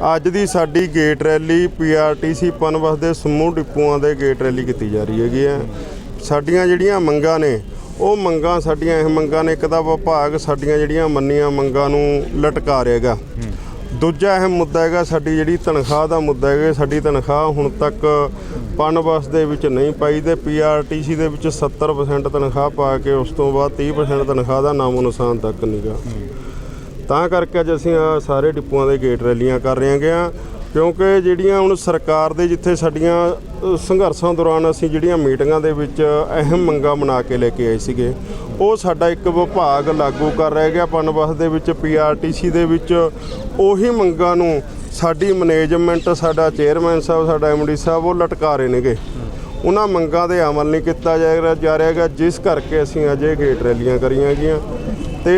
ਅੱਜ ਦੀ ਸਾਡੀ gate rally PRTC Punbus ਦੇ ਸਮੂਹ ਡਿਪੂਆਂ ਦੇ ਗੇਟ ਰੈਲੀ ਕੀਤੀ ਜਾ ਰਹੀ ਹੈਗੀ ਹੈ। ਸਾਡੀਆਂ ਜਿਹੜੀਆਂ ਮੰਗਾਂ ਨੇ, ਉਹ ਮੰਗਾਂ ਸਾਡੀਆਂ ਇਹ ਮੰਗਾਂ ਨੇ, ਇੱਕ ਤਾਂ ਵਿਭਾਗ ਸਾਡੀਆਂ ਜਿਹੜੀਆਂ ਮੰਨੀਆਂ ਮੰਗਾਂ ਨੂੰ ਲਟਕਾ ਰਿਹਾਗਾ ਦੂਜਾ ਅਹਿਮ ਮੁੱਦਾ ਹੈਗਾ, ਸਾਡੀ ਜਿਹੜੀ ਤਨਖਾਹ ਦਾ ਮੁੱਦਾ ਹੈਗਾ, ਸਾਡੀ ਤਨਖਾਹ ਹੁਣ ਤੱਕ ਪਨਬਸ ਦੇ ਵਿੱਚ ਨਹੀਂ ਪਾਈ ਤੇ ਪੀਆਰਟੀਸੀ ਦੇ ਵਿੱਚ 70% ਤਨਖਾਹ ਪਾ ਕੇ ਉਸ ਤੋਂ ਬਾਅਦ 30% ਤਨਖਾਹ ਦਾ ਨਾਮੋ ਨਿਸ਼ਾਨ ਤੱਕ ਨਹੀਂਗਾ ਤਾਂ ਕਰਕੇ ਅੱਜ ਅਸੀਂ ਆਹ ਸਾਰੇ ਡਿਪੂਆਂ ਦੇ ਗੇਟ ਰੈਲੀਆਂ ਕਰ ਰਹੇ ਹੈਗੇ ਆ ਕਿਉਂਕਿ ਜਿਹੜੀਆਂ ਹੁਣ ਸਰਕਾਰ ਦੇ ਜਿੱਥੇ ਸਾਡੀਆਂ ਅ, ਸੰਘਰਸ਼ਾਂ ਦੌਰਾਨ ਅਸੀਂ ਜਿਹੜੀਆਂ ਮੀਟਿੰਗਾਂ ਦੇ ਵਿੱਚ ਅਹਿਮ ਮੰਗਾਂ ਬਣਾ ਕੇ ਲੈ ਕੇ ਆਏ ਸੀਗੇ ਉਹ ਸਾਡਾ ਇੱਕ ਵਿਭਾਗ ਲਾਗੂ ਕਰ ਰਿਹਾ ਗਿਆ ਪਨਬਸ ਦੇ ਵਿੱਚ ਪੀਆਰਟੀਸੀ ਦੇ ਵਿੱਚ ਉਹੀ ਮੰਗਾਂ ਨੂੰ ਸਾਡੀ ਮੈਨੇਜਮੈਂਟ ਸਾਡਾ ਚੇਅਰਮੈਨ ਸਾਹਿਬ ਸਾਡਾ ਐਮਡੀ ਸਾਹਿਬ ਉਹ ਲਟਕਾ ਰਹੇ ਨੇਗੇ। ਉਹਨਾਂ ਮੰਗਾਂ ਦੇ ਅਮਲ ਨਹੀਂ ਕੀਤਾ ਜਾ ਰਿਹਾ ਜਾ ਰਿਹਾਗਾ ਜਿਸ ਕਰਕੇ ਅਸੀਂ ਅੱਜ ਇਹ ਗੇਟ ਰੈਲੀਆਂ ਕਰੀਆਂ ਗਈਆਂ ਤੇ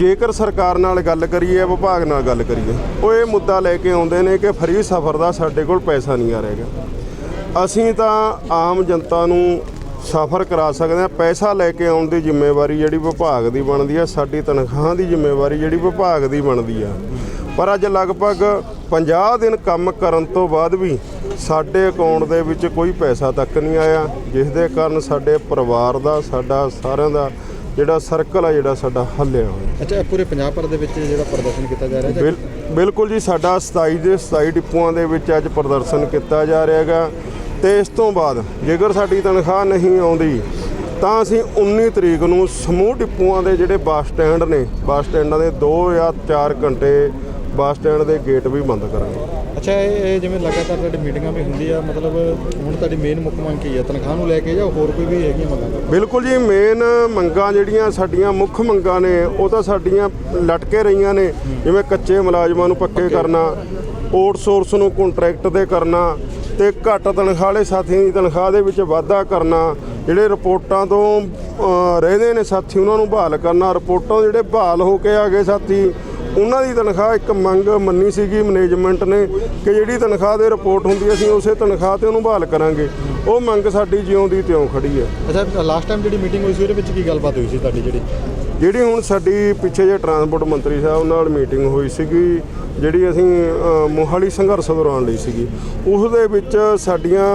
ਜੇਕਰ ਸਰਕਾਰ ਨਾਲ ਗੱਲ ਕਰੀਏ, ਵਿਭਾਗ ਨਾਲ ਗੱਲ ਕਰੀਏ, ਉਹ ਇਹ ਮੁੱਦਾ ਲੈ ਕੇ ਆਉਂਦੇ ਨੇ ਕਿ ਫਰੀ ਸਫ਼ਰ ਦਾ ਸਾਡੇ ਕੋਲ ਪੈਸਾ ਨਹੀਂ ਆ ਰਿਹਾਗਾ ਅਸੀਂ ਤਾਂ ਆਮ ਜਨਤਾ ਨੂੰ ਸਫ਼ਰ ਕਰਾ ਸਕਦੇ ਹਾਂ। ਪੈਸਾ ਲੈ ਕੇ ਆਉਣ ਦੀ ਜ਼ਿੰਮੇਵਾਰੀ ਜਿਹੜੀ ਵਿਭਾਗ ਦੀ ਬਣਦੀ ਆ, ਸਾਡੀ ਤਨਖਾਹਾਂ ਦੀ ਜ਼ਿੰਮੇਵਾਰੀ ਜਿਹੜੀ ਵਿਭਾਗ ਦੀ ਬਣਦੀ ਆ। ਪਰ ਅੱਜ ਲਗਭਗ 50 ਦਿਨ ਕੰਮ ਕਰਨ ਤੋਂ ਬਾਅਦ ਵੀ ਸਾਡੇ ਅਕਾਊਂਟ ਦੇ ਵਿੱਚ ਕੋਈ ਪੈਸਾ ਤੱਕ ਨਹੀਂ ਆਇਆ ਜਿਸ ਦੇ ਕਾਰਨ ਸਾਡੇ ਪਰਿਵਾਰ ਦਾ, ਸਾਡਾ ਸਾਰਿਆਂ ਦਾ ਜਿਹੜਾ ਸਰਕਲ ਆ ਜਿਹੜਾ ਸਾਡਾ ਹੱਲਿਆ ਹੋਇਆ। ਅੱਛਾ ਇਹ ਪੂਰੇ ਪੰਜਾਬ ਭਰ ਦੇ ਵਿੱਚ ਜਿਹੜਾ ਪ੍ਰਦਰਸ਼ਨ ਕੀਤਾ ਜਾ ਰਿਹਾ ਬਿਲ ਬਿਲਕੁਲ ਜੀ ਸਾਡਾ 27 ਦੇ 27 ਡਿਪੂਆਂ ਦੇ ਵਿੱਚ ਅੱਜ ਪ੍ਰਦਰਸ਼ਨ ਕੀਤਾ ਜਾ ਰਿਹਾ ਹੈਗਾ। ਤੇ ਇਸ ਤੋਂ ਬਾਅਦ ਜੇਕਰ ਸਾਡੀ ਤਨਖਾਹ ਨਹੀਂ ਆਉਂਦੀ ਤਾਂ ਅਸੀਂ 19 ਤਰੀਕ ਨੂੰ ਸਮੂਹ ਡਿਪੂਆਂ ਦੇ ਜਿਹੜੇ ਬੱਸ ਸਟੈਂਡ ਨੇ ਬੱਸ ਸਟੈਂਡਾਂ ਦੇ 2 ਜਾਂ 4 ਘੰਟੇ ਬੱਸ ਸਟੈਂਡ ਦੇ ਗੇਟ ਵੀ ਬੰਦ ਕਰਾਂਗੇ। ਅੱਛਾ ਇਹ ਜਿਵੇਂ ਲਗਾਤਾਰ ਤੁਹਾਡੀ ਮੀਟਿੰਗਾਂ ਵੀ ਹੁੰਦੀ ਆ ਮਤਲਬ ਹੁਣ ਤੁਹਾਡੀ ਮੇਨ ਮੁੱਖ ਮੰਗ ਕੀ ਹੈ? ਤਨਖਾਹ ਨੂੰ ਲੈ ਕੇ ਜਾਂ ਹੋਰ ਕੋਈ ਵੀ ਹੈਗੀਆਂ ਮੰਗਾਂ? ਬਿਲਕੁਲ ਜੀ ਮੇਨ ਮੰਗਾਂ ਜਿਹੜੀਆਂ ਸਾਡੀਆਂ ਮੁੱਖ ਮੰਗਾਂ ਨੇ ਉਹ ਤਾਂ ਸਾਡੀਆਂ ਲਟਕੇ ਰਹੀਆਂ ਨੇ। ਜਿਵੇਂ ਕੱਚੇ ਮੁਲਾਜ਼ਮਾਂ ਨੂੰ ਪੱਕੇ ਕਰਨਾ ਆਊਟਸੋਰਸ ਨੂੰ ਕੰਟਰੈਕਟ ਤੇ ਕਰਨਾ ਤੇ ਘੱਟ ਤਨਖਾਹ ਵਾਲੇ ਸਾਥੀਆਂ ਦੀ ਤਨਖਾਹ ਦੇ ਵਿੱਚ ਵਾਧਾ ਕਰਨਾ ਜਿਹੜੇ ਰਿਪੋਰਟਾਂ ਤੋਂ ਰਹਿੰਦੇ ਨੇ ਸਾਥੀ ਉਹਨਾਂ ਨੂੰ ਬਹਾਲ ਕਰਨਾ ਰਿਪੋਰਟਾਂ ਜਿਹੜੇ ਬਹਾਲ ਹੋ ਕੇ ਆ ਗਏ ਸਾਥੀ ਉਹਨਾਂ ਦੀ ਤਨਖਾਹ ਇੱਕ ਮੰਗ ਮੰਨੀ ਸੀਗੀ ਮੈਨੇਜਮੈਂਟ ਨੇ ਕਿ ਜਿਹੜੀ ਤਨਖਾਹ ਦੇ ਰਿਪੋਰਟ ਹੁੰਦੀ ਹੈ, ਅਸੀਂ ਉਸੇ ਤਨਖਾਹ ਤੇ ਉਹਨੂੰ ਬਹਾਲ ਕਰਾਂਗੇ। ਉਹ ਮੰਗ ਸਾਡੀ ਜਿਉਂ ਦੀ ਤਿਉਂ ਖੜੀ ਹੈ ਅੱਛਾ ਲਾਸਟ ਟਾਈਮ ਜਿਹੜੀ ਮੀਟਿੰਗ ਹੋਈ ਸੀ ਉਹਦੇ ਵਿੱਚ ਕੀ ਗੱਲਬਾਤ ਹੋਈ ਸੀ ਤੁਹਾਡੀ ਜਿਹੜੀ? ਜਿਹੜੀ ਹੁਣ ਸਾਡੀ ਪਿੱਛੇ ਜੇ ਟਰਾਂਸਪੋਰਟ ਮੰਤਰੀ ਸਾਹਿਬ ਨਾਲ ਮੀਟਿੰਗ ਹੋਈ ਸੀਗੀ ਜਿਹੜੀ ਅਸੀਂ ਅ, ਮੋਹਾਲੀ ਸੰਘਰਸ਼ ਦੌਰਾਨ ਲਈ ਸੀਗੀ ਉਸ ਦੇ ਵਿੱਚ ਸਾਡੀਆਂ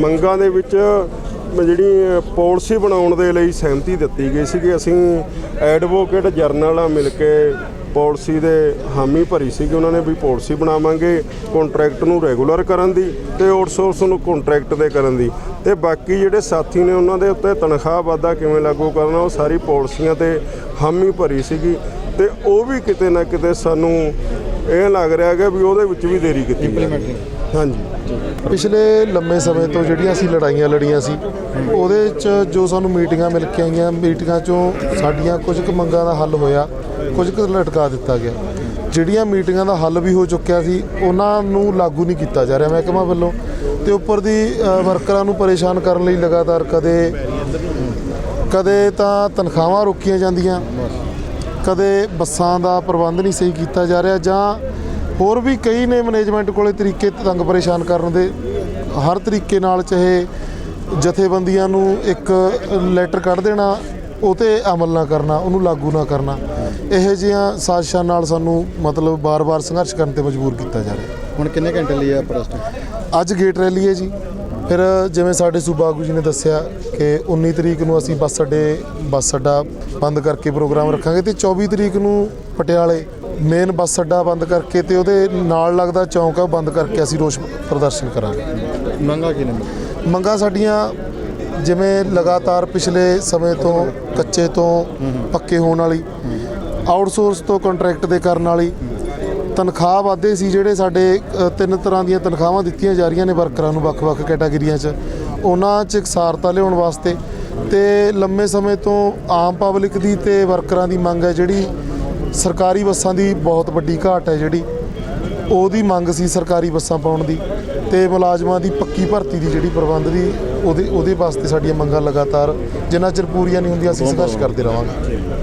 ਮੰਗਾਂ ਦੇ ਵਿੱਚ ਜਿਹੜੀ ਪਾਲਿਸੀ ਬਣਾਉਣ ਦੇ ਲਈ ਸਹਿਮਤੀ ਦਿੱਤੀ ਗਈ ਸੀਗੀ। ਅਸੀਂ ਐਡਵੋਕੇਟ ਜਰਨਲ ਨਾਲ ਮਿਲ ਕੇ ਪਾਲਿਸੀ ਦੇ ਹਾਮੀ ਭਰੀ ਸੀਗੀ ਉਹਨਾਂ ਨੇ ਵੀ ਪਾਲਿਸੀ ਬਣਾਵਾਂਗੇ ਕੰਟਰੈਕਟ ਨੂੰ ਰੈਗੂਲਰ ਕਰਨ ਦੀ ਤੇ ਆਊਟਸੋਰਸ ਨੂੰ ਕੰਟਰੈਕਟ ਦੇ ਕਰਨ ਦੀ। ਤੇ ਬਾਕੀ ਜਿਹੜੇ ਸਾਥੀ ਨੇ ਉਹਨਾਂ ਦੇ ਉੱਤੇ ਤਨਖਾਹ ਵਾਧਾ ਕਿਵੇਂ ਲਾਗੂ ਕਰਨਾ ਉਹ ਸਾਰੀ ਪਾਲਿਸੀਆਂ ਤੇ ਹਾਮੀ ਭਰੀ ਸੀਗੀ। ਤੇ ਉਹ ਵੀ ਕਿਤੇ ਨਾ ਕਿਤੇ ਸਾਨੂੰ ਇਹ ਲੱਗ ਰਿਹਾ ਹੈ ਕਿ ਵੀ ਉਹਦੇ ਵਿੱਚ ਵੀ ਦੇਰੀ ਕੀਤੀ ਹੈ। ਹਾਂਜੀ। ਪਿਛਲੇ ਲੰਮੇ ਸਮੇਂ ਤੋਂ ਜਿਹੜੀਆਂ ਅਸੀਂ ਲੜਾਈਆਂ ਲੜੀਆਂ ਸੀ ਉਹਦੇ 'ਚ ਜੋ ਸਾਨੂੰ ਮੀਟਿੰਗਾਂ ਮਿਲ ਕੇ ਆਈਆਂ ਮੀਟਿੰਗਾਂ 'ਚੋਂ ਸਾਡੀਆਂ ਕੁਝ ਕੁ ਮੰਗਾਂ ਦਾ ਹੱਲ ਹੋਇਆ। ਕੁਝ ਕੁ ਲਟਕਾ ਦਿੱਤਾ ਗਿਆ। ਜਿਹੜੀਆਂ ਮੀਟਿੰਗਾਂ ਦਾ ਹੱਲ ਵੀ ਹੋ ਚੁੱਕਿਆ ਸੀ, ਉਹਨਾਂ ਨੂੰ ਲਾਗੂ ਨਹੀਂ ਕੀਤਾ ਜਾ ਰਿਹਾ ਮਹਿਕਮਾ ਵੱਲੋਂ। ਤੇ ਉੱਪਰ ਦੀ ਵਰਕਰਾਂ ਨੂੰ ਪਰੇਸ਼ਾਨ ਕਰਨ ਲਈ ਲਗਾਤਾਰ ਕਦੇ ਕਦੇ ਤਾਂ ਤਨਖਾਹਾਂ ਰੋਕੀਆਂ ਜਾਂਦੀਆਂ, ਕਦੇ ਬੱਸਾਂ ਦਾ ਪ੍ਰਬੰਧ ਨਹੀਂ ਸਹੀ ਕੀਤਾ ਜਾ ਰਿਹਾ ਜਾਂ ਹੋਰ ਵੀ ਕਈ ਨੇ ਮੈਨੇਜਮੈਂਟ ਕੋਲੇ ਤਰੀਕੇ ਤੰਗ ਪਰੇਸ਼ਾਨ ਕਰਨ ਦੇ, ਹਰ ਤਰੀਕੇ ਨਾਲ ਚਾਹੇ ਜਥੇਬੰਦੀਆਂ ਨੂੰ ਇੱਕ ਲੈਟਰ ਕੱਢ ਦੇਣਾ, ਉਹ ਤੇ ਅਮਲ ਨਾ ਕਰਨਾ, ਉਹਨੂੰ ਲਾਗੂ ਨਾ ਕਰਨਾ। ਇਹੋ ਜਿਹੀਆਂ ਸਾਜ਼ਿਸ਼ਾਂ ਨਾਲ ਸਾਨੂੰ ਮਤਲਬ ਬਾਰ-ਬਾਰ ਸੰਘਰਸ਼ ਕਰਨ ਤੇ ਮਜਬੂਰ ਕੀਤਾ ਜਾ ਰਿਹਾ। ਹੁਣ ਕਿੰਨੇ ਘੰਟੇ ਲਈ ਆ ਪ੍ਰਦਰਸ਼ਨ ਅੱਜ ਗੇਟ ਰੈਲੀ ਹੈ ਜੀ। ਫਿਰ ਜਿਵੇਂ ਸਾਡੇ ਸੂਬਾ ਆਗੂ ਜੀ ਨੇ ਦੱਸਿਆ ਕਿ 19 ਤਰੀਕ ਨੂੰ ਅਸੀਂ ਬੱਸ ਅੱਡੇ ਬੱਸ ਅੱਡਾ ਬੰਦ ਕਰਕੇ ਪ੍ਰੋਗਰਾਮ ਰੱਖਾਂਗੇ ਤੇ 24 ਤਰੀਕ ਨੂੰ ਪਟਿਆਲੇ ਮੇਨ ਬੱਸ ਅੱਡਾ ਬੰਦ ਕਰਕੇ ਤੇ ਉਹਦੇ ਨਾਲ ਲੱਗਦਾ ਚੌਂਕ ਆ ਬੰਦ ਕਰਕੇ ਅਸੀਂ ਰੋਸ ਪ੍ਰਦਰਸ਼ਨ ਕਰਾਂਗੇ। ਮੰਗਾਂ ਕੀ ਨੇ? ਮੰਗਾਂ ਸਾਡੀਆਂ ਜਿਵੇਂ ਲਗਾਤਾਰ ਪਿਛਲੇ ਸਮੇਂ ਤੋਂ ਕੱਚੇ ਤੋਂ ਪੱਕੇ ਹੋਣ ਵਾਲੀ ਆਊਟਸੋਰਸ ਤੋਂ ਕੰਟਰੈਕਟ ਦੇ ਕਰਨ ਵਾਲੀ। ਤਨਖਾਹ ਵਾਧੇ ਸੀ ਜਿਹੜੇ ਸਾਡੇ ਤਿੰਨ ਤਰ੍ਹਾਂ ਦੀਆਂ ਤਨਖਾਹਾਂ ਦਿੱਤੀਆਂ ਜਾ ਰਹੀਆਂ ਨੇ ਵਰਕਰਾਂ ਨੂੰ ਵੱਖ-ਵੱਖ ਕੈਟਾਗਰੀਆਂ 'ਚ। ਉਹਨਾਂ 'ਚ ਇਕਸਾਰਤਾ ਲਿਆਉਣ ਵਾਸਤੇ ਤੇ ਲੰਮੇ ਸਮੇਂ ਤੋਂ ਆਮ ਪਬਲਿਕ ਦੀ ਤੇ ਵਰਕਰਾਂ ਦੀ ਮੰਗ ਹੈ ਜਿਹੜੀ ਸਰਕਾਰੀ ਬੱਸਾਂ ਦੀ ਬਹੁਤ ਵੱਡੀ ਘਾਟ ਹੈ ਜਿਹੜੀ। ਉਹਦੀ ਮੰਗ ਸੀ ਸਰਕਾਰੀ ਬੱਸਾਂ ਪਾਉਣ ਦੀ ਤੇ ਮੁਲਾਜ਼ਮਾਂ ਦੀ ਪੱਕੀ ਭਰਤੀ ਦੀ ਜਿਹੜੀ ਪ੍ਰਬੰਧ ਦੀ, ਉਹਦੇ ਉਹਦੇ ਵਾਸਤੇ ਸਾਡੀਆਂ ਮੰਗਾਂ ਲਗਾਤਾਰ ਜਿੰਨਾ ਚਿਰ ਪੂਰੀਆਂ ਨਹੀਂ ਹੁੰਦੀਆਂ ਅਸੀਂ ਸੰਘਰਸ਼ ਕਰਦੇ ਰਵਾਂਗੇ।